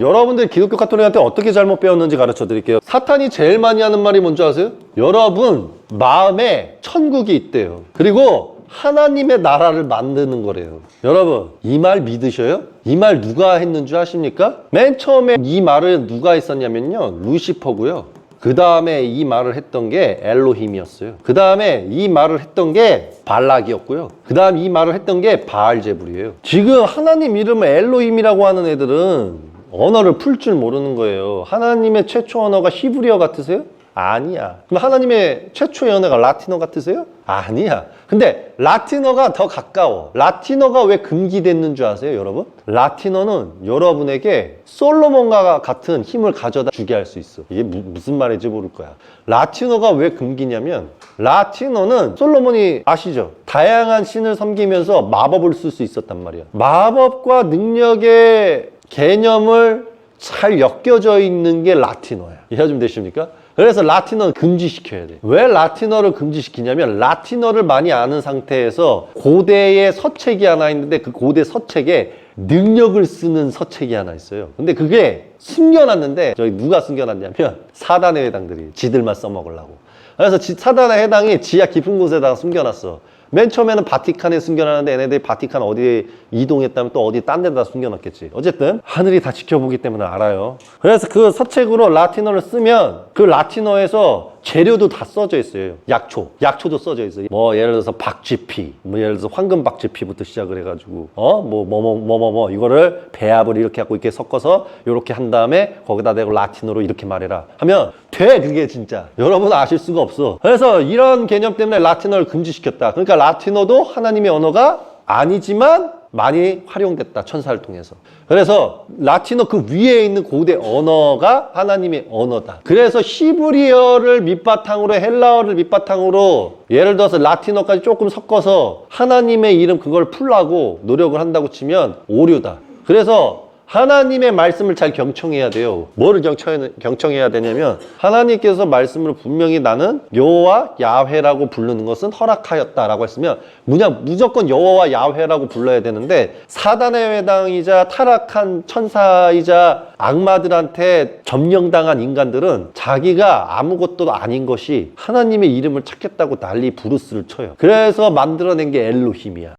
여러분들 기독교 카톨릭한테 어떻게 잘못 배웠는지 가르쳐 드릴게요. 사탄이 제일 많이 하는 말이 뭔지 아세요? 여러분 마음에 천국이 있대요. 그리고 하나님의 나라를 만드는 거래요. 여러분 이 말 믿으셔요? 이 말 누가 했는 줄 아십니까? 맨 처음에 이 말을 누가 했었냐면요. 루시퍼고요. 그 다음에 이 말을 했던 게 엘로힘이었어요. 그 다음에 이 말을 했던 게 발락이었고요. 그 다음 이 말을 했던 게 바알제불이에요. 지금 하나님 이름을 엘로힘이라고 하는 애들은 언어를 풀 줄 모르는 거예요. 하나님의 최초 언어가 히브리어 같으세요? 아니야. 그럼 하나님의 최초의 언어가 라틴어 같으세요? 아니야. 근데 라틴어가 더 가까워. 라틴어가 왜 금기됐는 줄 아세요, 여러분? 라틴어는 여러분에게 솔로몬과 같은 힘을 가져다 주게 할 수 있어. 이게 무, 무슨 말인지 모를 거야. 라틴어가 왜 금기냐면 라틴어는 솔로몬이 아시죠? 다양한 신을 섬기면서 마법을 쓸 수 있었단 말이야. 마법과 능력의 개념을 잘 엮여져 있는 게 라틴어야. 이해 좀 되십니까? 그래서 라틴어는 금지시켜야 돼. 왜 라틴어를 금지시키냐면 라틴어를 많이 아는 상태에서 고대의 서책이 하나 있는데 그 고대 서책에 능력을 쓰는 서책이 하나 있어요. 근데 그게 숨겨놨는데 저기 누가 숨겨놨냐면 사단의 회당들이 지들만 써먹으려고. 그래서 지- 사단의 회당이 지하 깊은 곳에다가 숨겨놨어. 맨 처음에는 바티칸에 숨겨놨는데 얘네들이 바티칸 어디에 이동했다면 또 어디 딴 데다 숨겨놨겠지. 어쨌든 하늘이 다 지켜보기 때문에 알아요. 그래서 그 서책으로 라틴어를 쓰면 그 라틴어에서 재료도 다 써져 있어요. 약초, 약초도 써져 있어요. 뭐 예를 들어서 박쥐피, 뭐 예를 들어서 황금 박쥐피부터 시작을 해가지고 어뭐 뭐 뭐 뭐 뭐 뭐 이거를 배합을 이렇게 하고 이렇게 섞어서 이렇게 한 다음에 거기다 대고 라틴어로 이렇게 말해라 하면 돼 그게 진짜 여러분 아실 수가 없어. 그래서 이런 개념 때문에 라틴어를 금지시켰다. 그러니까 라틴어도 하나님의 언어가 아니지만 많이 활용됐다 천사를 통해서. 그래서 라틴어 그 위에 있는 고대 언어가 하나님의 언어다. 그래서 히브리어를 밑바탕으로 헬라어를 밑바탕으로 예를 들어서 라틴어까지 조금 섞어서 하나님의 이름 그걸 풀라고 노력을 한다고 치면 오류다. 그래서 하나님의 말씀을 잘 경청해야 돼요. 뭐를 경청, 경청해야 되냐면 하나님께서 말씀을 분명히 나는 여호와 야훼라고 부르는 것은 허락하였다라고 했으면 뭐냐 무조건 여호와 야훼라고 불러야 되는데 사단의 회당이자 타락한 천사이자 악마들한테 점령당한 인간들은 자기가 아무것도 아닌 것이 하나님의 이름을 찾겠다고 난리 부르스를 쳐요. 그래서 만들어낸 게 엘로힘이야.